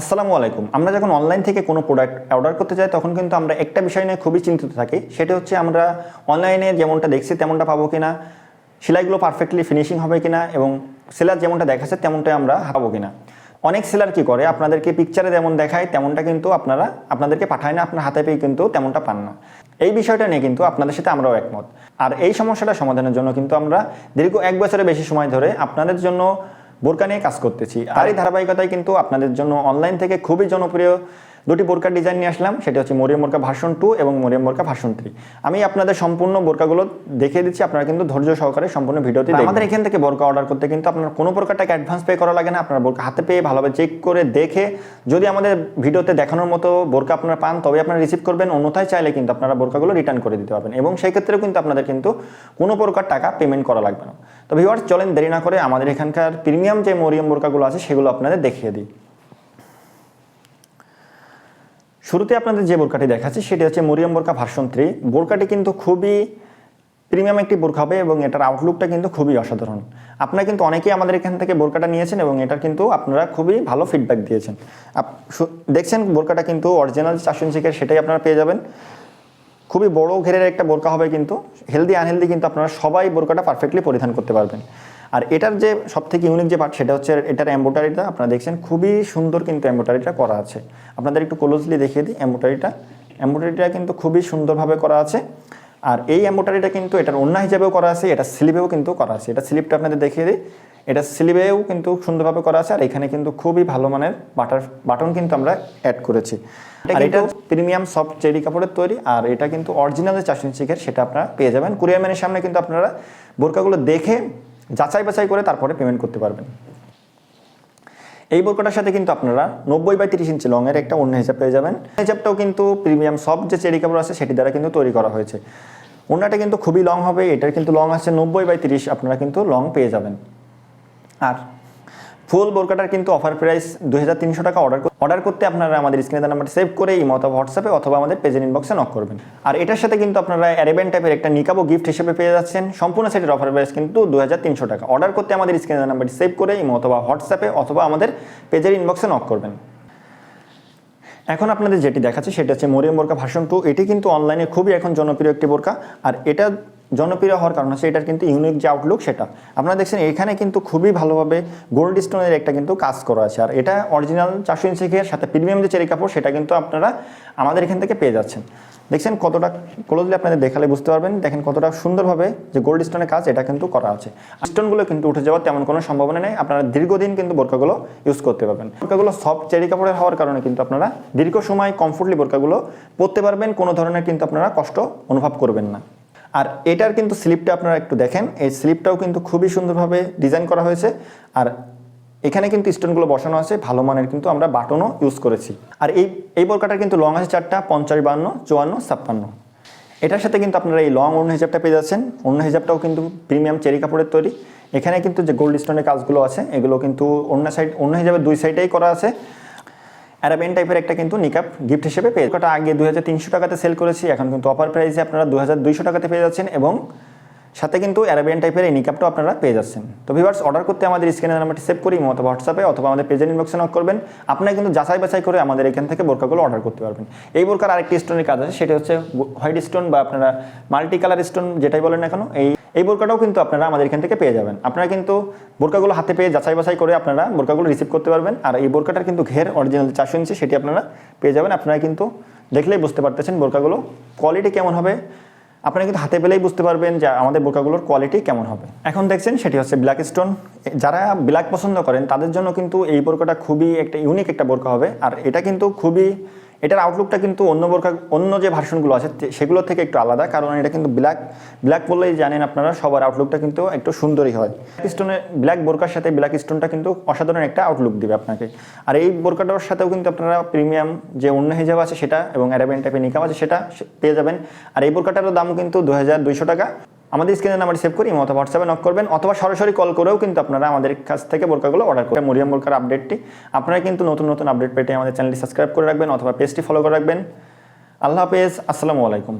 আসসালামু আলাইকুম। আমরা যখন অনলাইন থেকে কোনো প্রোডাক্ট অর্ডার করতে যাই, তখন কিন্তু আমরা একটা বিষয় নিয়ে খুবই চিন্তিত থাকি। সেটা হচ্ছে আমরা অনলাইনে যেমনটা দেখছি তেমনটা পাবো কিনা, সেলাইগুলো পারফেক্টলি ফিনিশিং হবে কিনা এবং সেলার যেমনটা দেখাচ্ছে তেমনটাই আমরা পাবো কিনা। অনেক সেলার কি করে? আপনাদেরকে পিকচারে যেমন দেখায়, তেমনটা কিন্তু আপনারা, আপনাদেরকে পাঠায় না, আপনার হাতে পেয়ে কিন্তু তেমনটা পান না। এই বিষয়টা নিয়ে কিন্তু আপনাদের সাথে আমরাও একমত। আর এই সমস্যাটা সমাধানের জন্য কিন্তু আমরা দীর্ঘ এক বছরের বেশি সময় ধরে আপনাদের জন্য বোরকা নিয়ে কাজ করতেছি। আর এই ধারাবাহিকতায় কিন্তু আপনাদের জন্য অনলাইন থেকে খুবই জনপ্রিয় দুটি বোরকার ডিজাইন নিয়ে আসলাম সেটা হচ্ছে মরিয়ম বোরকা ভার্সন টু এবং মরিয়ম বোরকা ভার্সন থ্রি আমি আপনাদের সম্পূর্ণ বোরকাগুলো দেখিয়ে দিচ্ছি আপনারা কিন্তু ধৈর্য সহকারে সম্পূর্ণ ভিডিওতে। আমাদের এখান থেকে বোরকা অর্ডার করতে কিন্তু আপনার কোনো প্রকার টাকা অ্যাডভান্স পে করা লাগে না আপনার বোরকা হাতে পেয়ে ভালোভাবে চেক করে দেখে যদি আমাদের ভিডিওতে দেখানোর মতো বোরকা আপনারা পান তবে আপনারা রিসিভ করবেন অন্যথায় চাইলে কিন্তু আপনারা বোরকাগুলো রিটার্ন করে দিতে পারবেন। এবং সেই ক্ষেত্রেও কিন্তু আপনাদের কিন্তু কোনো প্রকার টাকা পেমেন্ট করা লাগবে না। তো ভিওয়ার্স চলেন দেরি না করে আমাদের এখানকার প্রিমিয়াম যে মরিয়ম বোরকাগুলো আছে সেগুলো আপনাদের দেখিয়ে দিই। শুরুতে আপনাদের যে বোরকাটি দেখাচ্ছি, সেটি হচ্ছে মরিয়াম বোরকা ভার্সন থ্রি বোরকাটি কিন্তু খুবই প্রিমিয়াম একটি বোরকা হবে এবং এটার আউটলুকটা কিন্তু খুবই অসাধারণ। আপনারা কিন্তু অনেকেই আমাদের এখান থেকে বোরকাটা নিয়েছেন এবং এটার কিন্তু আপনারা খুবই ভালো ফিডব্যাক দিয়েছেন। দেখছেন বোরকাটা কিন্তু অরিজিনাল চারশো শিখের সেটাই আপনারা পেয়ে যাবেন। খুবই বড় ঘেরের একটা বোরকা হবে কিন্তু হেলদি আনহেলদি কিন্তু আপনারা সবাই বোরকাটা পারফেক্টলি পরিধান করতে পারবেন। আর এটার যে সব থেকে ইউনিক যে পার্ট সেটা হচ্ছে এটার এম্বোটারিটা আপনারা দেখছেন খুবই সুন্দর কিন্তু এম্বোটারিটা করা আছে। আপনাদের একটু ক্লোজলি দেখিয়ে দিই এম্বোটারিটা এম্বোটারিটা কিন্তু খুবই সুন্দরভাবে করা আছে। আর এই এম্বোটারিটা কিন্তু এটার অন্য হিসাবেও করা আছে, এটা স্লিপেও কিন্তু করা আছে। এটা স্লিপটা আপনাদের দেখিয়ে দিই। এটা স্লিপেও কিন্তু সুন্দরভাবে করা আছে আর এখানে কিন্তু খুবই ভালো মানের বাটার বাটন কিন্তু আমরা অ্যাড করেছি। আর এটা প্রিমিয়াম সফট চেরি কাপড়ের তৈরি আর এটা কিন্তু অরিজিনাল যে চাষিন শিখের সেটা আপনারা পেয়ে যাবেন। কুরিয়ার ম্যানের সামনে কিন্তু আপনারা বোরকাগুলো দেখে যাচাই বাছাই করে তারপরে পেমেন্ট করতে পারবেন। এই বোরকাটার সাথে কিন্তু আপনারা নব্বই বাই তিরিশ ইঞ্চি লংয়ের একটা অন্য হিসাব পেয়ে যাবেন। হিসাবটাও কিন্তু প্রিমিয়াম সব যে চেরি কাপড় আছে সেটি দ্বারা কিন্তু তৈরি করা হয়েছে। অন্যটা কিন্তু খুবই লং হবে এটার কিন্তু লং আছে নব্বই বাই তিরিশ আপনারা কিন্তু লং পেয়ে যাবেন। আর ফুল বোরকাটার কিন্তু অফার প্রাইস দুই হাজার তিনশো টাকা অর্ডার অর্ডার করতে আপনারা আমাদের স্ক্রিনে নাম্বার সেভ করে ইমো অথবা হোয়াটসঅ্যাপে অথবা আমাদের পেজের ইনবক্সে নক করবেন। আর এটার সাথে কিন্তু আপনারা অ্যারেবেন টাইপের একটা নিকাবো গিফট হিসেবে পেয়ে যাচ্ছেন। সম্পূর্ণ সেটের অফার প্রাইস কিন্তু দু হাজার তিনশো টাকা। অর্ডার করতে আমাদের স্ক্রিনে নাম্বারটি সেভ করে ইমো অথবা হোয়াটসঅ্যাপে অথবা আমাদের পেজের ইনবক্সে নক করবেন। এখন আপনাদের যেটি দেখাচ্ছে সেটা হচ্ছে মরিয়ম বোরকা ভার্সন টু এটি কিন্তু অনলাইনে খুবই এখন জনপ্রিয় একটি বোরকা। আর এটা জনপ্রিয় হওয়ার কারণ হচ্ছে এটার কিন্তু ইউনিক যে আউটলুক সেটা। আপনারা দেখছেন এখানে কিন্তু খুবই ভালোভাবে গোল্ড স্টোনের একটা কিন্তু কাজ করা আছে। আর এটা অরিজিনাল চারশো ইঞ্চি ঘের সাথে প্রিমিয়াম যে চেরি কাপড়, সেটা কিন্তু আপনারা আমাদের এখান থেকে পেয়ে যাচ্ছেন। দেখছেন কতটা ক্লোজলি আপনাদের দেখালে বুঝতে পারবেন। দেখেন কতটা সুন্দরভাবে যে গোল্ড স্টোনের কাজ এটা কিন্তু করা আছে। স্টোনগুলো কিন্তু উঠে যাওয়ার তেমন কোনো সম্ভাবনা নেই। আপনারা দীর্ঘদিন কিন্তু বোরকাগুলো ইউজ করতে পারবেন। বোরকাগুলো সফট চেরি কাপড়ের হওয়ার কারণে কিন্তু আপনারা দীর্ঘ সময় কমফোর্টলি বোরকাগুলো পরতে পারবেন। কোনো ধরনের কিন্তু আপনারা কষ্ট অনুভব করবেন না। আর এটার কিন্তু স্লিপটা আপনারা একটু দেখেন। এই স্লিপটাও কিন্তু খুবই সুন্দরভাবে ডিজাইন করা হয়েছে। আর এখানে কিন্তু স্টোনগুলো বসানো আছে। ভালো মানের কিন্তু আমরা বাটনও ইউজ করেছি। আর এই এই বোরকাটার কিন্তু লং আছে চারটা, পঞ্চাশ, বান্ন, চুয়ান্ন, ছাপ্পান্ন। এটার সাথে কিন্তু আপনারা এই লং অন্য হিসাবটা পেয়ে যাচ্ছেন। অন্য হিসাবটাও কিন্তু প্রিমিয়াম চেরি কাপড়ের তৈরি। এখানে কিন্তু যে গোল্ড স্টোনের কাজগুলো আছে, এগুলো কিন্তু অন্য সাইড, অন্য হিসাবে দুই সাইডেই করা আছে। অ্যারাবেন টাইপের একটা কিন্তু নিকাপ গিফট হিসেবে পেয়ে ওটা আগে দুই হাজার তিনশো টাকাতে সেল করেছি, এখন কিন্তু অফার প্রাইসে আপনারা দু হাজার দুইশো টাকাতে পেয়ে যাচ্ছেন এবং সাথে কিন্তু অ্যারাবিয়ান টাইপের এই নিকাপটাও আপনারা পেয়ে যাচ্ছেন। তো ভিভার্স অর্ডার করতে আমাদের স্ক্রিনের নাম্বারটি সেভ করি, অথবা হোয়াটসঅ্যাপে অথবা আমাদের পেজের ইনবক্সে নক করবেন। আপনারা কিন্তু যাচাই বাছাই করে আমাদের এখান থেকে বোরকাগুলো অর্ডার করতে পারবেন। এই বোরকার আরেকটি স্টোনের কাজ আছে, সেটা হচ্ছে হোয়াইট স্টোন বা আপনারা মাল্টি কালার স্টোন যেটাই বলেন না কেন, এই এই বোরকাটাও কিন্তু আপনারা আমাদের এখান থেকে পেয়ে যাবেন। আপনারা কিন্তু বোরকাগুলো হাতে পেয়ে যাচাই বাছাই করে আপনারা বোরকাগুলো রিসিভ করতে পারবেন। আর এই বোরকাটার কিন্তু ঘের অরিজিনাল চারশো ইঞ্চি সেটি আপনারা পেয়ে যাবেন। আপনারা কিন্তু দেখলেই বুঝতে পারতেছেন বোরকাগুলো কোয়ালিটি কেমন হবে। আপনারা কিন্তু হাতে পেলেই বুঝতে পারবেন যে আমাদের বোরকাগুলোর কোয়ালিটি কেমন হবে। এখন দেখছেন সেটি হচ্ছে ব্ল্যাক স্টোন যারা ব্ল্যাক পছন্দ করেন, তাদের জন্য কিন্তু এই বোরকাটা খুবই একটা ইউনিক একটা বোরকা হবে। আর এটা কিন্তু খুবই এটার আউটলুকটা কিন্তু অন্য বোরকা অন্য যে ভার্সনগুলো আছে সেগুলোর থেকে একটু আলাদা, কারণ এটা কিন্তু ব্ল্যাক ব্ল্যাক বললেই জানেন আপনারা, সবার আউটলুকটা কিন্তু একটু সুন্দরই হয়। ব্ল্যাক স্টোনের ব্ল্যাক বোরকার সাথে ব্ল্যাক স্টোনটা কিন্তু অসাধারণ একটা আউটলুক দেবে আপনাকে। আর এই বোরকাটার সাথেও কিন্তু আপনারা প্রিমিয়াম যে অন্য হিজাব আছে সেটা এবং অ্যারাবিয়ান টাইপের নিকাম আছে সেটা পেয়ে যাবেন। আর এই বোরকাটারও দাম কিন্তু দু হাজার দুইশো টাকা। আমাদের স্ক্রিনের নাম্বার সেভ করি অথবা হোয়াটসঅ্যাপে নক করবেন অথবা সরাসরি কল করেও কিন্তু আপনারা আমাদের কাছ থেকে বোরকাগুলো অর্ডার করবেন। মরিয়াম বোরকার আপডেটটি আপনারা কিন্তু নতুন নতুন আপডেট পেতে আমাদের চ্যানেলটি সাবস্ক্রাইব করে রাখবেন অথবা পেজটি ফলো করে রাখবেন। আল্লাহ হাফেজ, আসসালামু আলাইকুম।